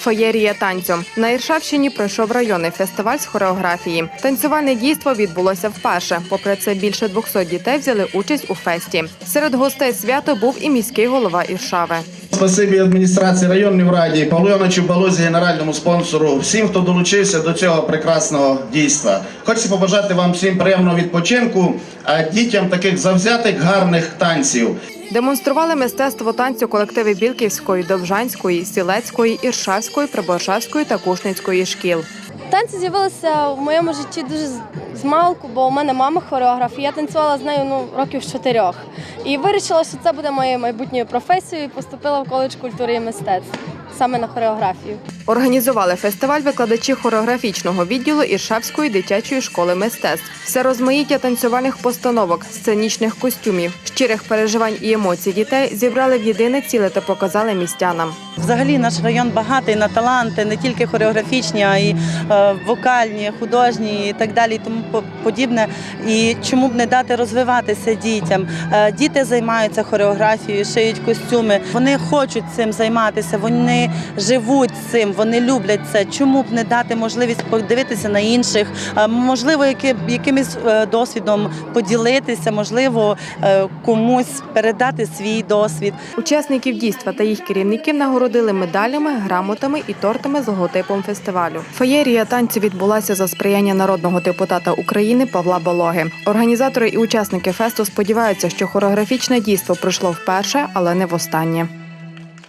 Феєрія танцю на Іршавщині пройшов районний фестиваль з хореографії. Танцювальне дійство відбулося вперше. Попри це, більше 200 дітей взяли участь у фесті. Серед гостей свято був і міський голова Іршави. Спасибі адміністрації районної раді, Павлу Івановичу Балозі, генеральному спонсору, всім, хто долучився до цього прекрасного дійства. Хочеться побажати вам всім приємного відпочинку, а дітям таких завзятих гарних танців. Демонстрували мистецтво танцю колективи Білківської, Довжанської, Сілецької, Іршавської, Приборшавської та Кушницької шкіл. Танці з'явилися в моєму житті дуже з- малку, бо у мене мама хореограф, і я танцювала з нею ну, років чотирьох. І вирішила, що це буде моєю майбутньою професією, і поступила в коледж культури і мистецтв саме на хореографію. Організували фестиваль викладачі хореографічного відділу Іршавської дитячої школи мистецтв. Все розмаїття танцювальних постановок, сценічних костюмів, щирих переживань і емоцій дітей зібрали в єдине ціле та показали містянам. Взагалі наш район багатий на таланти, не тільки хореографічні, а й е, вокальні, художні і так далі, і тому подібне. І чому б не дати розвиватися дітям? Е, діти займаються хореографією, шиють костюми. Вони хочуть цим займатися, вони живуть цим, вони люблять це. Чому б не дати можливість подивитися на інших? Е, можливо, які, якимось е, досвідом поділитися, можливо, е, комусь передати свій досвід. Учасників дійства та їх керівників нагородили медалями, грамотами і тортами з логотипом фестивалю. Феєрія танцю відбулася за сприяння народного депутата України Павла Бологи. Організатори і учасники фесту сподіваються, що хореографічне дійство пройшло вперше, але не востаннє.